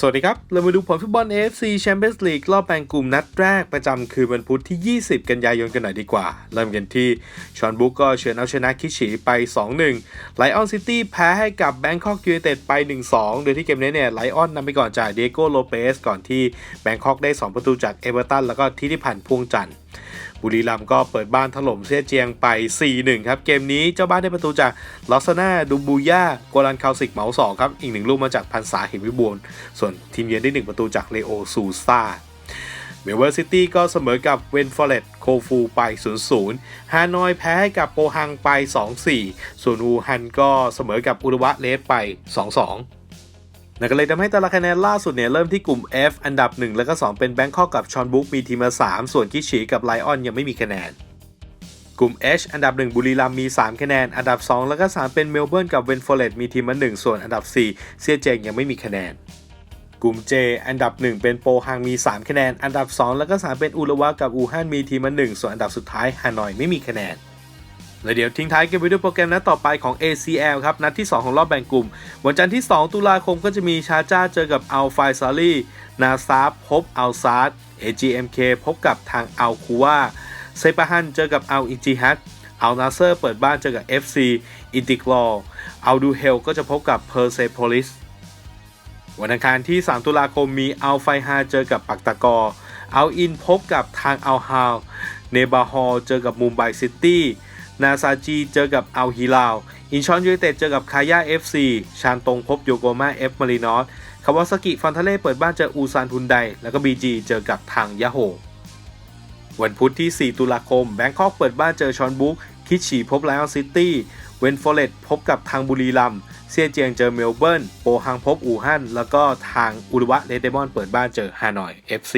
สวัสดีครับ เรามาดูผลฟุตบอล AFC Champions League รอบแบ่งกลุ่มนัดแรกประจำคืนวันพุธที่ 20 กันยายนกันหน่อยดีกว่า เริ่มกันที่ชอนบุกก็เฉือนเอาชนะคิฉีไป 2-1 ไลออนซิตี้แพ้ให้กับแบงคอกยู n นเต็ดไป 1-2 โดยที่เกมนี้เนี่ยไลออนนำไปก่อนจากเดโก้โลเปสก่อนที่แบงคอกได้ 2 ประตูจากเอเวอร์ตันแล้วก็ทิติพันธ์พวงจันทร์ บุรีรัมย์ก็เปิดบ้านถล่มเซียเจียงไป 4-1 ครับ เกมนี้เจ้าบ้านได้ประตูจากลอสซาน่าดูบูย่าโกลันคาวสิกเหมาสองครับ อีกหนึ่งลูกมาจากพันษาหิมวิบูลส่วนทีมเยือนได้ 1 ประตูจากเลโอซูซาเมลเวอร์ซิตี้ก็เสมอกับเวนฟอร์เรตโคฟูไป 0-0 ฮานอยแพ้ให้กับโปฮังไป 2-4 ส่วนอูฮันก็เสมอกับอุรุวะเลสไป 2-2 นั่นก็เลยทำให้ตารางคะแนนล่าสุดเนี่ยเริ่มที่กลุ่ม F อันดับ 1 แล้วก็ 2 เป็นแบงคอกกับชอนบุ๊กมีทีมละ3ส่วนคิฉีกับไลออนยังไม่มีคะแนน กลุ่ม H อันดับ 1 บุรีรัมย์มี 3 คะแนน อันดับ 2 แล้วก็ 3 เป็นเมลเบิร์นกับเวนฟอร์เรตมีทีมละ1ส่วนอันดับ 4 เซียเจงยังไม่มีคะแนน กลุ่ม J อันดับ 1 เป็นโปฮังมี 3 คะแนน อันดับ 2 แล้วก็ 3 เป็นอุรวะกับอูฮั่นมีทีมละ1ส่วนอันดับสุดท้ายฮานอยไม่มีคะแนน และเดี๋ยวทิ้งท้ายกันไปด้วยโปรแกรมนัดต่อไปของ ACL ครับ นัดที่ 2 ของรอบแบ่งกลุ่ม วันจันทร์ที่ 2 ตุลาคมก็จะมีชาจ้าเจอกับอัลไฟซารีนาซาฟพบอัลซาร์ AGMK พบกับทางอัลคูวาเซปาฮันเจอกับอัลอิจิฮัดอัลนาเซอร์เปิดบ้านเจอกับ FC อินติกลออัลดูเฮลก็จะพบกับเพอร์เซโพลิสวันอังคารที่ 3 ตุลาคมมีอัลไฟฮาเจอกับปักตะกออัลอินพบกับทางอัลฮาวเนบาฮอลเจอกับมุมไบซิตี้ นาซาจีเจอกับอัลฮิลาว อินชอนยูไนเต็ดเจอกับคายาเอฟซีชานตงพบโยโกมาเอฟมารินอสคาวาซากิฟอนทาเล่เปิดบ้านเจออูซานทุนได แล้วก็บีจีเจอกับทางยาโฮ วันพุธที่ 4 ตุลาคมแบงคอกเปิดบ้านเจอชอนบุ๊กคิดฉีพบไลออนซิตี้ เวนฟอร์เรตพบกับทางบุรีรัมเซียเจียงเจอเมลเบิร์น โปฮังพบอู่ฮั่น แล้วก็ทางอุรุวะเรดเดมอนเปิดบ้านเจอฮานอย FC